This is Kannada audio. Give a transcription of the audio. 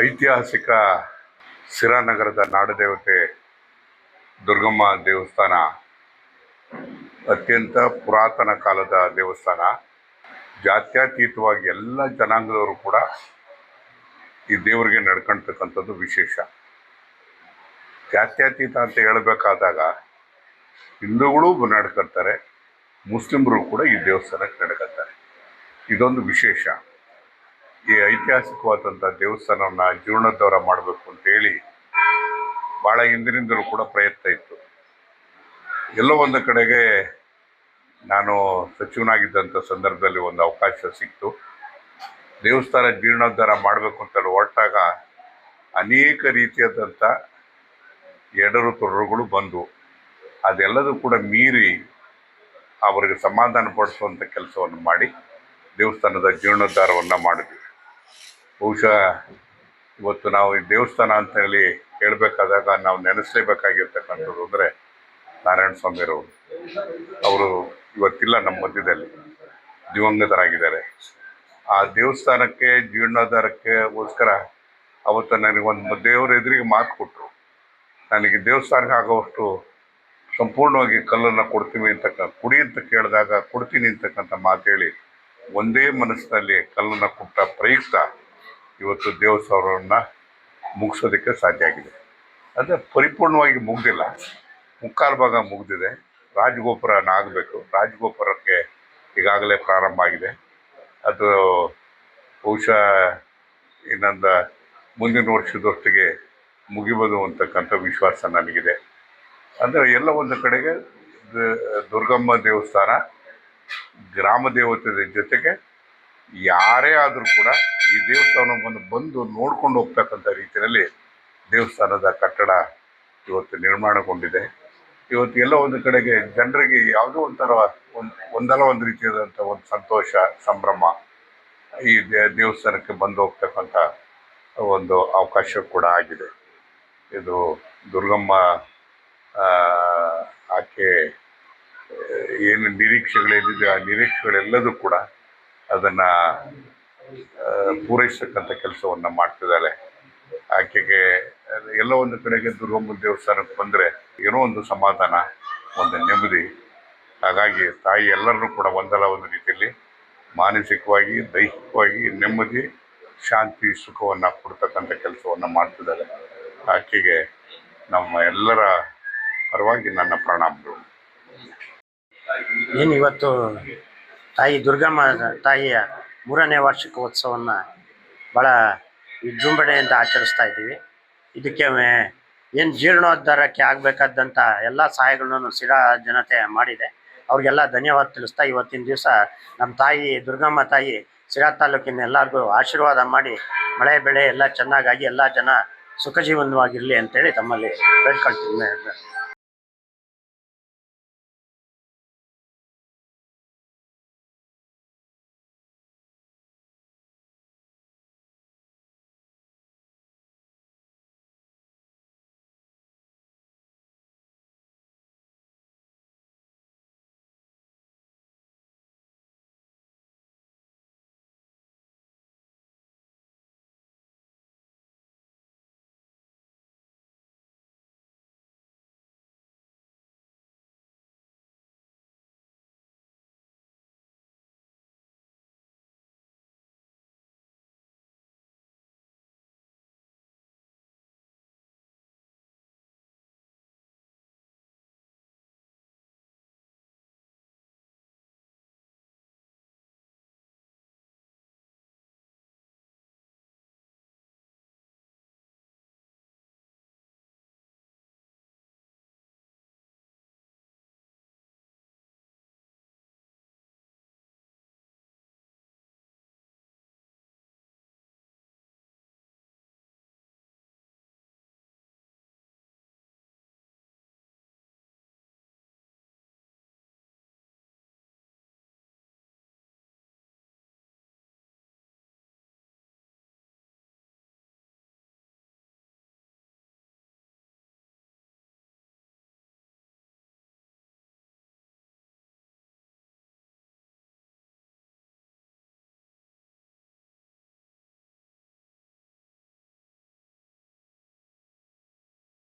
ಐತಿಹಾಸಿಕ ಸಿರಾನಗರದ ನಾಡದೇವತೆ ದುರ್ಗಮ್ಮ ದೇವಸ್ಥಾನ, ಅತ್ಯಂತ ಪುರಾತನ ಕಾಲದ ದೇವಸ್ಥಾನ. ಜಾತ್ಯತೀತವಾಗಿ ಎಲ್ಲ ಜನಾಂಗದವರು ಕೂಡ ಈ ದೇವರಿಗೆ ನಡ್ಕೊಳ್ತಕ್ಕಂಥದ್ದು ವಿಶೇಷ. ಜಾತ್ಯತೀತ ಅಂತ ಹೇಳಬೇಕಾದಾಗ ಹಿಂದೂಗಳು ನಡ್ಕೊಳ್ತಾರೆ ಮುಸ್ಲಿಮರು ಕೂಡ ಈ ದೇವಸ್ಥಾನಕ್ಕೆ ನಡ್ಕೊಳ್ತಾರೆ ಇದೊಂದು ವಿಶೇಷ. ಈ ಐತಿಹಾಸಿಕವಾದಂಥ ದೇವಸ್ಥಾನವನ್ನು ಜೀರ್ಣೋದ್ಧಾರ ಮಾಡಬೇಕು ಅಂತೇಳಿ ಭಾಳ ಹಿಂದಿನಿಂದಲೂ ಕೂಡ ಪ್ರಯತ್ನ ಇತ್ತು. ಎಲ್ಲೋ ಒಂದು ಕಡೆಗೆ ನಾನು ಸಚಿವನಾಗಿದ್ದಂಥ ಸಂದರ್ಭದಲ್ಲಿ ಒಂದು ಅವಕಾಶ ಸಿಕ್ತು. ದೇವಸ್ಥಾನ ಜೀರ್ಣೋದ್ಧಾರ ಮಾಡಬೇಕು ಅಂತ ಹೊರಟಾಗ ಅನೇಕ ರೀತಿಯಾದಂಥ ಎಡರು ತೊಡರುಗಳು ಬಂದವು ಅದೆಲ್ಲದೂ ಕೂಡ ಮೀರಿ ಅವರಿಗೆ ಸಮಾಧಾನ ಪಡಿಸುವಂಥ ಕೆಲಸವನ್ನು ಮಾಡಿ ದೇವಸ್ಥಾನದ ಜೀರ್ಣೋದ್ಧಾರವನ್ನು ಮಾಡಿದ್ವಿ. ಬಹುಶಃ ಇವತ್ತು ನಾವು ಈ ದೇವಸ್ಥಾನ ಅಂತ ಹೇಳಿ ಹೇಳಬೇಕಾದಾಗ ನಾವು ನೆನೆಸಲೇಬೇಕಾಗಿರ್ತಕ್ಕಂಥದ್ದು ಅಂದರೆ ನಾರಾಯಣ ಸ್ವಾಮಿ ಅವರು. ಇವತ್ತಿಲ್ಲ ನಮ್ಮ ಮಧ್ಯದಲ್ಲಿ. ದಿವಂಗತರಾಗಿದ್ದಾರೆ. ಆ ದೇವಸ್ಥಾನಕ್ಕೆ ಜೀರ್ಣೋದ್ಧಾರಕ್ಕೆಗೋಸ್ಕರ ಅವತ್ತು ನನಗೊಂದು ದೇವರ ಎದುರಿಗೆ ಮಾತು ಕೊಟ್ಟರು ನನಗೆ ದೇವಸ್ಥಾನಕ್ಕೆ ಆಗೋವಷ್ಟು ಸಂಪೂರ್ಣವಾಗಿ ಕಲ್ಲನ್ನು ಕೊಡ್ತೀವಿ ಅಂತಕ್ಕಂಥ ಕುಡಿ ಅಂತ ಕೇಳಿದಾಗ ಕೊಡ್ತೀನಿ ಅಂತಕ್ಕಂಥ ಹೇಳಿ ಒಂದೇ ಮನಸ್ಸಿನಲ್ಲಿ ಕಲ್ಲನ್ನು ಕೊಟ್ಟ ಪ್ರಯುಕ್ತ ಇವತ್ತು ದೇವಸ್ಥಾನವನ್ನು ಮುಗಿಸೋದಕ್ಕೆ ಸಾಧ್ಯ ಆಗಿದೆ. ಅಂದರೆ ಪರಿಪೂರ್ಣವಾಗಿ ಮುಗ್ದಿಲ್ಲ. ಮುಕ್ಕಾಲು ಭಾಗ ಮುಗಿದಿದೆ. ರಾಜಗೋಪುರನ ಆಗಬೇಕು. ರಾಜಗೋಪುರಕ್ಕೆ ಈಗಾಗಲೇ ಪ್ರಾರಂಭ ಆಗಿದೆ. ಅದು ಬಹುಶಃ ಇನ್ನೊಂದು ಮುಂದಿನ ವರ್ಷದೊತ್ತಿಗೆ ಮುಗಿಬೋದು ಅಂತಕ್ಕಂಥ ವಿಶ್ವಾಸ ನನಗಿದೆ. ಅಂದರೆ ಎಲ್ಲ ಒಂದು ಕಡೆಗೆ ದುರ್ಗಮ್ಮ ದೇವಸ್ಥಾನ, ಗ್ರಾಮ ದೇವತೆ ಜೊತೆಗೆ ಯಾರೇ ಆದರೂ ಕೂಡ ಈ ದೇವಸ್ಥಾನವನ್ನು ಬಂದು ನೋಡ್ಕೊಂಡು ಹೋಗ್ತಕ್ಕಂಥ ರೀತಿಯಲ್ಲಿ ದೇವಸ್ಥಾನದ ಕಟ್ಟಡ ಇವತ್ತು ನಿರ್ಮಾಣಗೊಂಡಿದೆ. ಇವತ್ತು ಎಲ್ಲ ಒಂದು ಕಡೆಗೆ ಜನರಿಗೆ ಯಾವುದೋ ಒಂಥರ ಒಂದು, ಒಂದಲ್ಲ ಒಂದು ರೀತಿಯಾದಂಥ ಒಂದು ಸಂತೋಷ, ಸಂಭ್ರಮ ಈ ದೇವಸ್ಥಾನಕ್ಕೆ ಬಂದು ಹೋಗ್ತಕ್ಕಂಥ ಒಂದು ಅವಕಾಶ ಕೂಡ ಆಗಿದೆ. ಇದು ದುರ್ಗಮ್ಮ ಆಕೆ, ಏನು ನಿರೀಕ್ಷೆಗಳೇನಿದೆ ಆ ನಿರೀಕ್ಷೆಗಳೆಲ್ಲದೂ ಕೂಡ ಅದನ್ನು ಪೂರೈಸತಕ್ಕಂತ ಕೆಲಸವನ್ನು ಮಾಡ್ತಿದ್ದಾಳೆ. ಆಕೆಗೆ ಎಲ್ಲ ಒಂದು ಕಡೆಗೆ ದುರ್ಗಮ್ಮ ದೇವಸ್ಥಾನಕ್ಕೆ ಬಂದರೆ ಏನೋ ಒಂದು ಸಮಾಧಾನ, ಒಂದು ನೆಮ್ಮದಿ. ಹಾಗಾಗಿ ತಾಯಿ ಎಲ್ಲರನ್ನೂ ಕೂಡ ಒಂದಲ್ಲ ಒಂದು ರೀತಿಯಲ್ಲಿ ಮಾನಸಿಕವಾಗಿ, ದೈಹಿಕವಾಗಿ ನೆಮ್ಮದಿ, ಶಾಂತಿ, ಸುಖವನ್ನು ಕೊಡ್ತಕ್ಕಂಥ ಕೆಲಸವನ್ನು ಮಾಡ್ತಿದ್ದಾರೆ ಆಕೆಗೆ ನಮ್ಮ ಎಲ್ಲರ ಪರವಾಗಿ ನನ್ನ ಪ್ರಣಾಮಗಳು. ಏನು ಇವತ್ತು ತಾಯಿ ದುರ್ಗಮ್ಮ ತಾಯಿಯ ಮೂರನೇ ವಾರ್ಷಿಕೋತ್ಸವವನ್ನು ಭಾಳ ವಿಜೃಂಭಣೆಯಿಂದ ಆಚರಿಸ್ತಾ ಇದ್ದೀವಿ. ಇದಕ್ಕೆ ಏನು ಜೀರ್ಣೋದ್ಧಾರಕ್ಕೆ ಆಗಬೇಕಾದಂಥ ಎಲ್ಲ ಸಹಾಯಗಳನ್ನು ಸಿರಾ ಜನತೆ ಮಾಡಿದೆ. ಅವ್ರಿಗೆಲ್ಲ ಧನ್ಯವಾದ ತಿಳಿಸ್ತಾ ಇವತ್ತಿನ ದಿವಸ ನಮ್ಮ ತಾಯಿ ದುರ್ಗಮ್ಮ ತಾಯಿ ಸಿರಾ ತಾಲೂಕಿನ ಎಲ್ಲರಿಗೂ ಆಶೀರ್ವಾದ ಮಾಡಿ ಮಳೆ ಬೆಳೆ ಎಲ್ಲ ಚೆನ್ನಾಗಾಗಿ ಎಲ್ಲ ಜನ ಸುಖ ಜೀವನವಾಗಿರಲಿ ಅಂತೇಳಿ ತಮ್ಮಲ್ಲಿ ಬೇಡ್ಕೊಳ್ತೀನಿ.